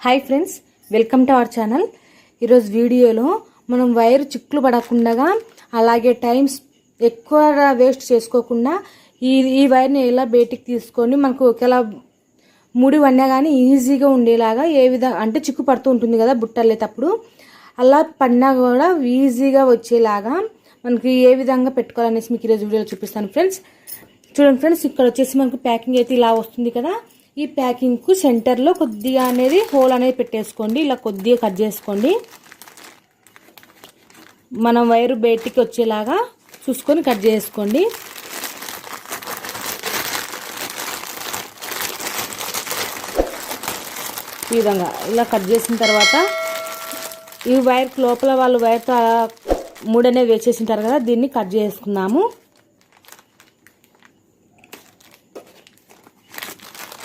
Hi friends welcome to our channel ఈరోజు వీడియోలో మనం వైర్ చిక్కులు పడకుండా అలాగే టైమ్స్ ఎక్కువ వేస్ట్ చేసుకోకుండా ఈ ఈ వైర్ని ఎలా బయటికి తీసుకొని మనకు ఒకేలా ముడి వన్నా కానీ ఈజీగా ఉండేలాగా ఏ విధంగా అంటే చిక్కు పడుతూ ఉంటుంది కదా బుట్టలేటప్పుడు అలా పడినా కూడా ఈజీగా వచ్చేలాగా మనకి ఏ విధంగా పెట్టుకోవాలనేసి మీకు ఈరోజు వీడియోలో చూపిస్తాను ఫ్రెండ్స్ చూడండి ఫ్రెండ్స్ ఇక్కడ వచ్చేసి మనకు ప్యాకింగ్ అయితే ఇలా వస్తుంది కదా. ఈ ప్యాకింగ్కు సెంటర్లో కొద్దిగా అనేది హోల్ అనేది పెట్టేసుకోండి. ఇలా కొద్దిగా కట్ చేసుకోండి. మనం వైరు బయటికి వచ్చేలాగా చూసుకొని కట్ చేసుకోండి. ఈ విధంగా ఇలా కట్ చేసిన తర్వాత ఈ వైర్ లోపల వాళ్ళు వైర్తో మూడనేది వేసేసింటారు కదా దీన్ని కట్ చేసుకుందాము.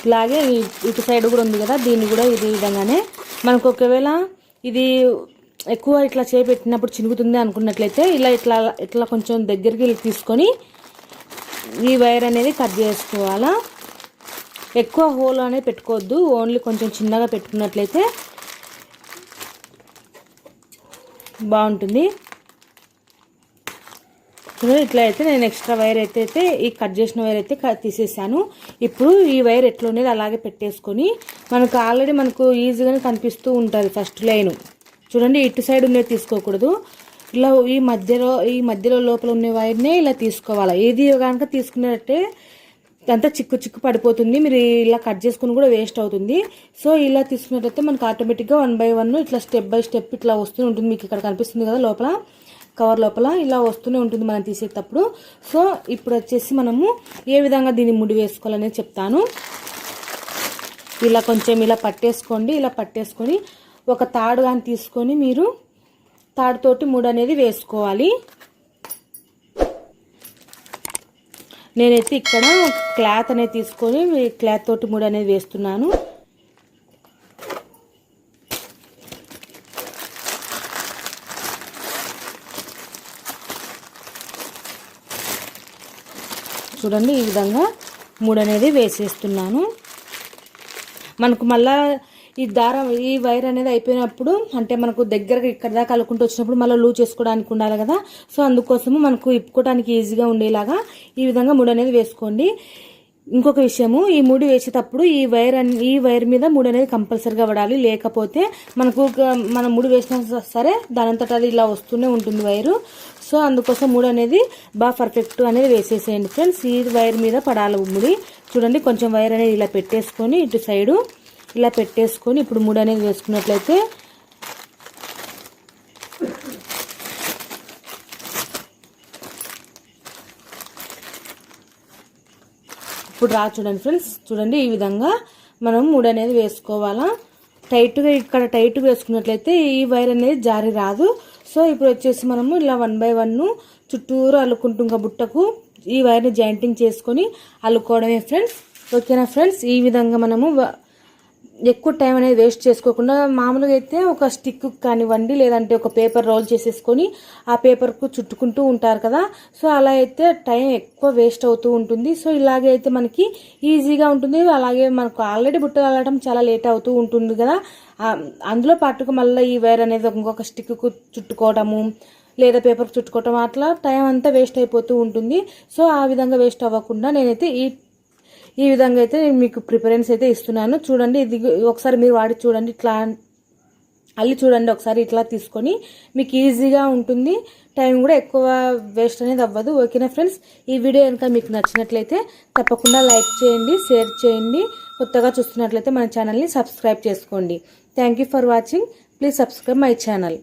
ఇలాగే ఇటు సైడ్ కూడా ఉంది కదా దీన్ని కూడా ఇది విధంగానే. మనకు ఒకవేళ ఇది ఎక్కువ ఇట్లా చేపెట్టినప్పుడు చినుగుతుంది అనుకున్నట్లయితే ఇలా ఇట్లా ఇట్లా కొంచెం దగ్గరికి తీసుకొని ఈ వైర్ అనేది కట్ చేసుకోవాలా. ఎక్కువ హోల్ అనేది పెట్టుకోవద్దు ఓన్లీ కొంచెం చిన్నగా పెట్టుకున్నట్లయితే బాగుంటుంది. చూడండి ఇట్లా అయితే నేను ఎక్స్ట్రా వైర్ అయితే అయితే ఈ కట్ చేసిన వైర్ అయితే తీసేసాను. ఇప్పుడు ఈ వైర్ ఎట్లా ఉండేది అలాగే పెట్టేసుకొని మనకు ఆల్రెడీ మనకు ఈజీగానే కనిపిస్తూ ఉంటుంది ఫస్ట్ లైన్. చూడండి ఇటు సైడ్ ఉండేది తీసుకోకూడదు. ఇలా ఈ మధ్యలో ఈ మధ్యలో లోపల ఉండే వైర్నే ఇలా తీసుకోవాలి. ఏది కనుక తీసుకున్నట్టే అంతా చిక్కు చిక్కు పడిపోతుంది. మీరు ఇలా కట్ చేసుకుని కూడా వేస్ట్ అవుతుంది. సో ఇలా తీసుకున్నట్టయితే మనకు ఆటోమేటిక్గా వన్ బై వన్ ఇట్లా స్టెప్ బై స్టెప్ ఇట్లా వస్తూ ఉంటుంది. మీకు ఇక్కడ కనిపిస్తుంది కదా లోపల. కవర్ లోపల ఇలా వస్తూనే ఉంటుంది మనం తీసేటప్పుడు. సో ఇప్పుడు వచ్చేసి మనము ఏ విధంగా దీన్ని ముడి వేసుకోవాలనేది చెప్తాను. ఇలా కొంచెం ఇలా పట్టేసుకోండి ఇలా పట్టేసుకొని ఒక తాడు కానీ తీసుకొని మీరు తాడుతోటి ముడి అనేది వేసుకోవాలి. నేనైతే ఇక్కడ క్లాత్ అనేది తీసుకొని క్లాత్ తోటి ముడి అనేది వేస్తున్నాను. చూడండి ఈ విధంగా మూడు అనేది వేసేస్తున్నాను. మనకు మళ్ళా ఈ దారం ఈ వైర్ అనేది అయిపోయినప్పుడు అంటే మనకు దగ్గరగా ఇక్కడ దాకా కలుకుంటూ వచ్చినప్పుడు మళ్ళీ లూజ్ చేసుకోవడానికి ఉండాలి కదా. సో అందుకోసము మనకు ఇప్పుకోవడానికి ఈజీగా ఉండేలాగా ఈ విధంగా మూడు అనేది వేసుకోండి. ఇంకొక విషయము ఈ ముడి వేసేటప్పుడు ఈ వైర్ ఈ వైర్ మీద ముడి అనేది కంపల్సరిగా పడాలి. లేకపోతే మనకు మనం ముడి వేసినా సరే దానంతటా అది ఇలా వస్తూనే ఉంటుంది వైరు. సో అందుకోసం ముడి అనేది బాగా పర్ఫెక్ట్ అనేది వేసేసేయండి ఫ్రెండ్స్. ఈ వైర్ మీద పడాలి ముడి. చూడండి కొంచెం వైర్ అనేది ఇలా పెట్టేసుకొని ఇటు సైడు ఇలా పెట్టేసుకొని ఇప్పుడు ముడి అనేది వేసుకున్నట్లయితే ఇప్పుడు రా చూడండి ఫ్రెండ్స్. చూడండి ఈ విధంగా మనం ముడి అనేది వేసుకోవాలా. టైట్గా ఇక్కడ టైట్గా వేసుకున్నట్లయితే ఈ వైర్ అనేది జారి రాదు. సో ఇప్పుడు వచ్చేసి మనము ఇలా వన్ బై వన్ చుట్టూరు అల్లుకుంటున్న బుట్టకు. ఈ వైర్ని జాయింటింగ్ చేసుకొని అల్లుకోవడమే ఫ్రెండ్స్. ఓకేనా ఫ్రెండ్స్? ఈ విధంగా మనము ఎక్కువ టైం అనేది వేస్ట్ చేసుకోకుండా మామూలుగా అయితే ఒక స్టిక్ కానివ్వండి లేదంటే ఒక పేపర్ రోల్ చేసేసుకొని ఆ పేపర్కు చుట్టుకుంటూ ఉంటారు కదా. సో అలా అయితే టైం ఎక్కువ వేస్ట్ అవుతూ ఉంటుంది. సో ఇలాగే అయితే మనకి ఈజీగా ఉంటుంది. అలాగే మనకు ఆల్రెడీ బుట్టలు అల్లడం చాలా లేట్ అవుతూ ఉంటుంది కదా. అందులో పాటుకు మళ్ళీ ఈ వైర్ అనేది ఇంకొక స్టిక్కు చుట్టుకోవడము లేదా పేపర్ చుట్టుకోవటం అట్లా టైం అంతా వేస్ట్ అయిపోతూ ఉంటుంది. సో ఆ విధంగా వేస్ట్ అవ్వకుండా నేనైతే ఈ ఈ విధంగా అయితే నేను మీకు ప్రిఫరెన్స్ అయితే ఇస్తున్నాను. చూడండి ఇది ఒకసారి మీరు వాడి చూడండి ఇట్లా అల్లి చూడండి ఒకసారి ఇట్లా తీసుకొని మీకు ఈజీగా ఉంటుంది. టైం కూడా ఎక్కువ వేస్ట్ అనేది అవ్వదు. ఓకేనా ఫ్రెండ్స్ ఈ వీడియో కనుక మీకు నచ్చినట్లయితే తప్పకుండా లైక్ చేయండి షేర్ చేయండి. కొత్తగా చూస్తున్నట్లయితే మన ఛానల్ని సబ్స్క్రైబ్ చేసుకోండి. Thank for watching please subscribe my channel